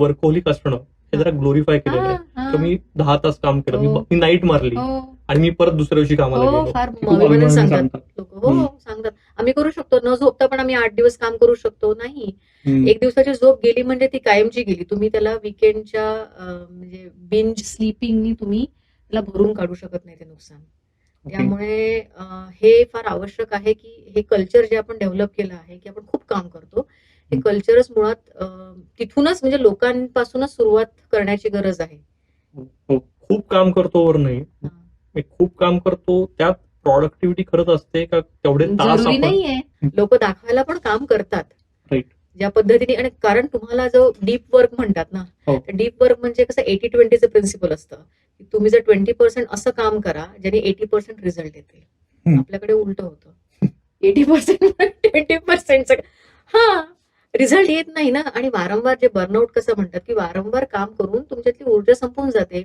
Workaholic असणं हे जरा ग्लोरीफाय केलेलं आहे. हा, हा. तर मी दहा तास काम केलं. मी हो. नाईट मारली. हो. आणि मी परत दुसऱ्या दिवशी कामाला हो गेलो. सांगतात. हो. सांगतात. आम्ही करू शकतो. न झोपता पण आम्ही आठ दिवस काम करू शकतो. नाही. एक दिवसाची झोप गेली म्हणजे ती कायमची गेली. तुम्ही त्याला विकेंडच्या म्हणजे बिंज स्लीपिंगनी तुम्ही त्याला भरून काढू शकत नाही ते नुकसान. त्यामुळे हे फार आवश्यक आहे की हे कल्चर जे आपण डेव्हलप केलं आहे की आपण खूप काम करतो हे हं. कल्चरच मुळात तिथूनच म्हणजे लोकांपासूनच सुरुवात करण्याची गरज आहे हो, खूप काम करतो वर नाही हा. मी खूप काम करतो त्यात प्रॉडक्टिव्हिटी खरंच असते का तेवढे जरुरी नाहीये लोक दाखवायला पण काम करतात. ज्या पद्धतीने आणि कारण तुम्हाला जो डीप वर्क म्हणतात ना हो. डीप वर्क म्हणजे कसं एटी ट्वेंटीचं प्रिन्सिपल असतं की तुम्ही जर ट्वेंटी पर्सेंट असं काम करा ज्याने एटी पर्सेंट रिझल्ट येतील. आपल्याकडे उलट होतं. एटी पर्सेंट ट्वेंटी पर्सेंटचं हा रिझल्ट येत नाही ना. आणि वारंवार जे बर्नआउट कसं म्हणतात की वारंवार काम करून तुमच्यातली ऊर्जा संपून जाते.